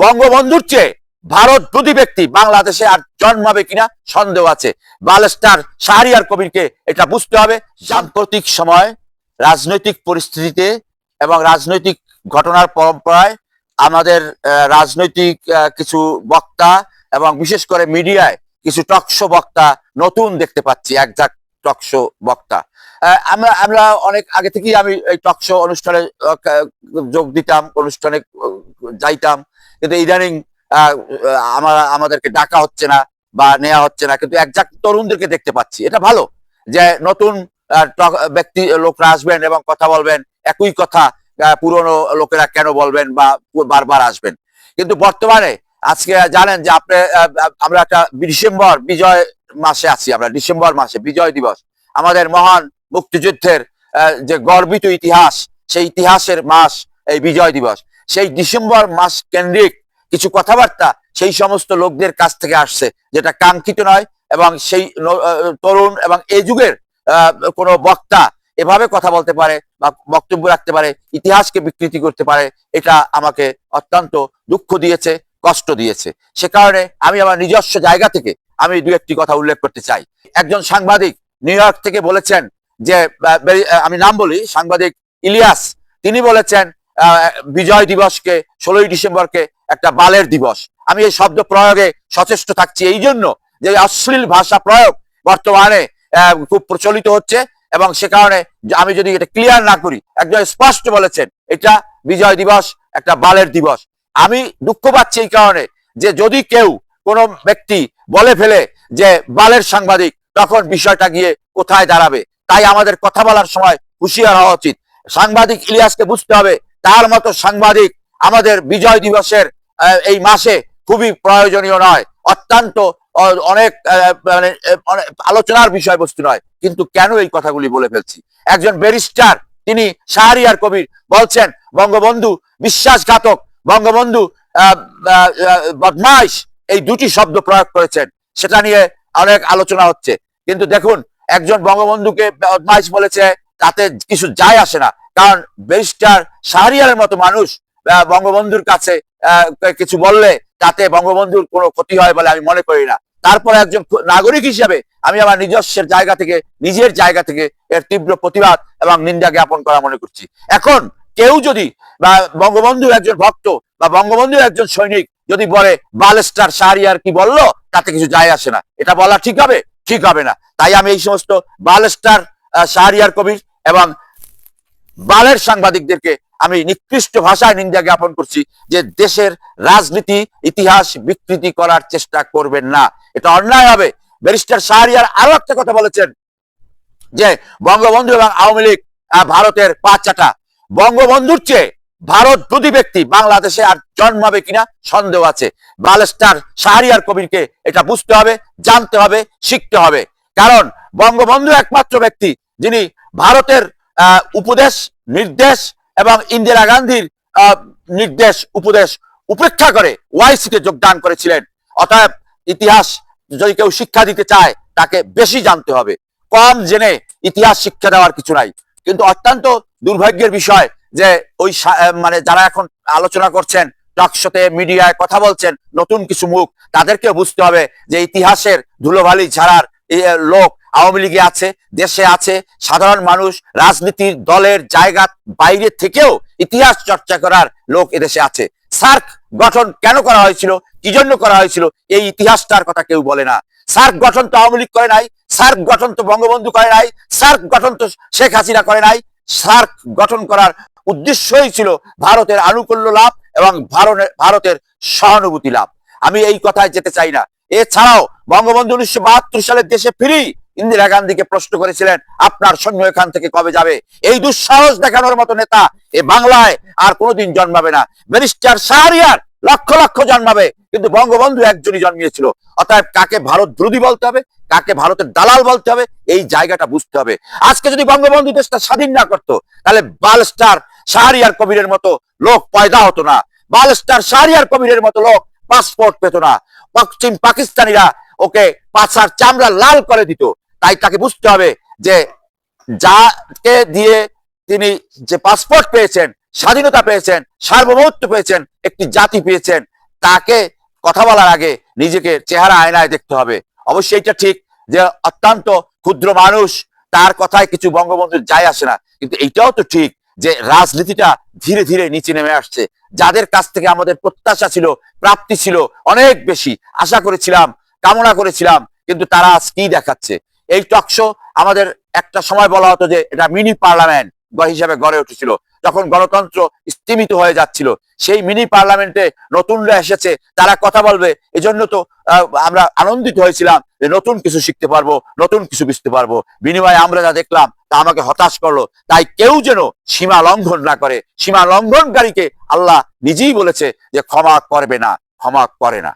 বঙ্গবন্ধুর চেয়ে ভারত প্রতি ব্যক্তি বাংলাদেশে আর জন্মাবে কিনা সন্দেহ আছে। বালেস্টার শাহরিয়ার কবিরকে এটা বুঝতে হবে। সাম্প্রতিক সময়, রাজনৈতিক পরিস্থিতিতে এবং রাজনৈতিক ঘটনার পরম্পরায় আমাদের রাজনৈতিক কিছু বক্তা এবং বিশেষ করে মিডিয়ায় কিছু টকশো বক্তা নতুন দেখতে পাচ্ছি একজাক টকশো বক্তা। আমরা আমরা অনেক আগে থেকেই আমি এই টকশো অনুষ্ঠানে যোগ দিতাম, অনুষ্ঠানে যাইতাম। কিন্তু ইদানিং আমার, আমাদেরকে ডাকা হচ্ছে না বা নেওয়া হচ্ছে না, কিন্তু একজাক তরুণদেরকে দেখতে পাচ্ছি। এটা ভালো যে নতুন ব্যক্তি, লোকরা আসবেন এবং কথা বলবেন, একই কথা পুরনো লোকেরা কেন বলবেন বা বারবার আসবেন। কিন্তু বর্তমানে, আজকে জানেন যে আপনি আমরা একটা ডিসেম্বর, বিজয় মাসে আছি আমরা, ডিসেম্বর মাসে, বিজয় দিবস। আমাদের মহান মুক্তিযুদ্ধের যে গর্বিত ইতিহাস, সেই ইতিহাসের মাস, এই বিজয় দিবস। সেই ডিসেম্বর মাস কেন্দ্রিক কিছু কথাবার্তা সেই সমস্ত লোকদের কাছ থেকে আসছে, যেটা কাঙ্ক্ষিত নয় এবং সেই তরুণ এবং এই যুগের কোনো বক্তা এভাবে কথা বলতে পারে বা বক্তব্য রাখতে পারে, ইতিহাসকে বিকৃতি করতে পারে, এটা আমাকে অত্যন্ত দুঃখ দিয়েছে, কষ্ট দিয়েছে। সে কারণে আমি আমার নিজস্ব জায়গা থেকে আমি দু একটি কথা উল্লেখ করতে চাই। একজন সাংবাদিক নিউ ইয়র্ক থেকে বলেছেন যে আমি নাম বলি, সাংবাদিক ইলিয়াস, তিনি বলেছেন বিজয় দিবসকে, ষোলোই ডিসেম্বরকে একটা বালের দিবস। আমি এই শব্দ প্রয়োগে সচেষ্ট থাকছি এই জন্য যে অশ্লীল ভাষা প্রয়োগ বর্তমানে খুব প্রচলিত হচ্ছে এবং সে কারণে আমি যদি এটা ক্লিয়ার না করি, একজন স্পষ্ট বলেছেন, এটা বিজয় দিবস, একটা বালের দিবস। আমি দুঃখ পাচ্ছি এই কারণে যে যদি কেউ কোনো ব্যক্তি বলে ফেলে যে বালের সাংবাদিক, তখন বিষয়টা গিয়ে কোথায় দাঁড়াবে? তাই আমাদের কথা বলার সময় হুঁশিয়ার হওয়া উচিত। সাংবাদিক ইলিয়াসকে বুঝতে হবে তার মতো সাংবাদিক আমাদের বিজয় দিবসের এই মাসে খুবই প্রয়োজনীয় নয়। অত্যন্ত অনেক মানে আহ, আলোচনার বিষয়বস্তু নয়। কিন্তু কেন এই কথাগুলি বলে ফেলছি? একজন ব্যারিস্টার তিনি শাহরিয়ার কবির বলছেন বঙ্গবন্ধু বিশ্বাসঘাতক বঙ্গবন্ধু বদমাইশ। এই দুটি শব্দ প্রয়োগ করেছেন। সেটা নিয়ে অনেক আলোচনা হচ্ছে। কিন্তু দেখুন একজন বঙ্গবন্ধুকে বদমাইশ বলেছে তাতে কিছু যায় আসে না। কারণ ব্যারিস্টার শাহরিয়ারের মতো মানুষ বঙ্গবন্ধুর কাছে কিছু বললে তাতে বঙ্গবন্ধুর কোনো ক্ষতি হয় বলে আমি মনে করি না। তারপরে একজন নাগরিক হিসাবে আমি আমার নিজস্বের জায়গা থেকে, নিজের জায়গা থেকে এর তীব্র প্রতিবাদ এবং নিন্দা জ্ঞাপন করা মনে করছি। এখন কেউ যদি বা বঙ্গবন্ধুর একজন ভক্ত বা বঙ্গবন্ধুর একজন সৈনিক যদি বলে, বালেস্টার শাহরিয়ার কি বলল? তাতে কিছু যায় আসে না। এটা বলা ঠিক হবে? ঠিক হবে না। তাই আমি এই সমস্ত বালেস্টার শাহরিয়ার কবির এবং বালের সাংবাদিকদেরকে আমি নিকৃষ্ট ভাষায় নিন্দা জ্ঞাপন করছি যে দেশের রাজনীতি, ইতিহাস বিকৃতি করার চেষ্টা করবেন না। এটা অন্যায় হবে। ব্যারিস্টার শাহরিয়ার আরও একটা কথা বলেছেন যে, বঙ্গবন্ধু এবং আওয়ামী লীগ ভারতের পাঁচাটা বঙ্গবন্ধুর চেয়ে ভারত প্রতি ব্যক্তি, বাংলাদেশে আর জন্মাবে কিনা সন্দেহ আছে। বালেস্টার শাহরিয়ার কবিরকে এটা বুঝতে হবে, জানতে হবে, শিখতে হবে। কারণ বঙ্গবন্ধু একমাত্র ব্যক্তি যিনি ভারতের উপদেশ, নির্দেশ এবং ইন্দিরা গান্ধীর নির্দেশ, উপদেশ উপেক্ষা করে ওয়াইসিতে যোগদান করেছিলেন। অতএব ইতিহাস যদি কেউ শিক্ষা দিতে চায়, তাকে বেশি জানতে হবে। কম জেনে ইতিহাস শিক্ষা দেওয়ার কিছু নাই। কিন্তু অত্যন্ত দুর্ভাগ্যের বিষয় যে ওই মানে যারা এখন আলোচনা করছেন, টকশোতে মিডিয়ায় কথা বলছেন, নতুন কিছু মুখ তাদেরকে বুঝতে হবে যে ইতিহাসের ধুলোভালি ছাড়ার লোক আওয়ামী লীগে আছে, দেশে আছে, সাধারণ মানুষ, রাজনীতির দলের জায়গা বাইরে থেকেও ইতিহাস চর্চা করার লোক এদেশে আছে। সার্ক গঠন কেন করা হয়েছিল? কি জন্য করা হয়েছিল? এই ইতিহাসটার কথা কেউ বলে না। সার্ক গঠন তো আওয়ামী লীগ করে নাই, সার্ক গঠন তো বঙ্গবন্ধু করে নাই, সার্ক গঠন তো শেখ হাসিনা করে নাই। সার্ক গঠন করার উদ্দেশ্যই ছিল ভারতের আনুকূল্য লাভ এবং ভারতের সহানুভূতি লাভ। আমি এই কথায় যেতে চাই না। এছাড়াও বঙ্গবন্ধু উনিশশো বাহাত্তর সালে দেশে ফিরি ইন্দিরা গান্ধীকে প্রশ্ন করেছিলেন, আপনার সৈন্য এখান থেকে কবে যাবে? এই দুঃসাহস দেখানোর মতো নেতা এ বাংলায় আর কোনোদিন জন্মাবে না। ব্যারিস্টার শাহরিয়ার লক্ষ লক্ষ জন্মাবে, কিন্তু বঙ্গবন্ধু একজনই জন্মিয়েছিল। অতএব কাকে ভারত দ্রুদি বলতে হবে, কাকে ভারতের দালাল বলতে হবে, এই জায়গাটা বুঝতে হবে। আজকে যদি বঙ্গবন্ধু দেশটা স্বাধীন না করতো, তাহলে বালস্টার শাহরিয়ার কবিরের মতো লোক পয়দা হতো না। বালস্টার শাহরিয়ার কবিরের মতো লোক পাসপোর্ট পেত না। পশ্চিম পাকিস্তানিরা ওকে পাছার চামড়া লাল করে দিত। তাই তাকে বুঝতে হবে যে যাকে দিয়ে তিনি যে পাসপোর্ট পেয়েছেন, স্বাধীনতা পেয়েছেন, সার্বভৌমত্ব পেয়েছেন, একটি জাতি পেয়েছেন, তাকে কথা বলার আগে নিজেকে চেহারা আয়নায় দেখতে হবে। অবশ্যই এটা ঠিক যে অত্যন্ত ক্ষুদ্র মানুষ, তার কথায় কিছু বঙ্গবন্ধুর যায় আসে না। কিন্তু এইটাও তো ঠিক যে রাজনীতিটা ধীরে ধীরে নিচে নেমে আসছে। যাদের কাছ থেকে আমাদের প্রত্যাশা ছিল, প্রাপ্তি ছিল অনেক বেশি। আশা করেছিলাম, কামনা করেছিলাম, কিন্তু তারা আজ কি দেখাচ্ছে? এই টকশো আমাদের একটা সময় বলা হতো যে এটা মিনি পার্লামেন্ট হিসাবে গড়ে উঠেছিল। যখন গণতন্ত্র স্তীমিত হয়ে যাচ্ছিল, সেই মিনি পার্লামেন্টে নতুনরা এসেছে, তারা কথা বলবে। এজন্য তো আমরা আনন্দিত হয়েছিলাম যে নতুন কিছু শিখতে পারব, নতুন কিছু বুঝতে পারব। বিনিময়ে আমরা যা দেখলাম, তা আমাকে হতাশ করল। তাই কেউ যেন সীমা লঙ্ঘন না করে, সীমা লঙ্ঘনকারীকে আল্লাহ নিজেই বলেছে যে ক্ষমা করবে না, ক্ষমা করে না।